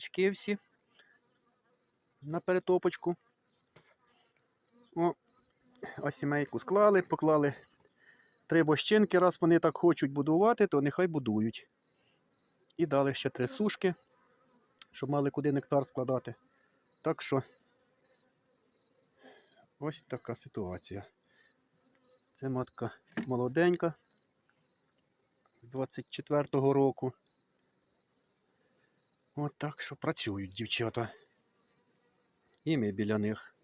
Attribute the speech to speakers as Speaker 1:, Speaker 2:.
Speaker 1: Чки всі на перетопочку. О, сімейку склали, поклали три бощинки. Раз вони так хочуть будувати, то нехай будують. І дали ще три сушки, щоб мали куди нектар складати. Так що ось така ситуація. Це матка молоденька 24-го року. От так що працюють дівчата. І ми біля них.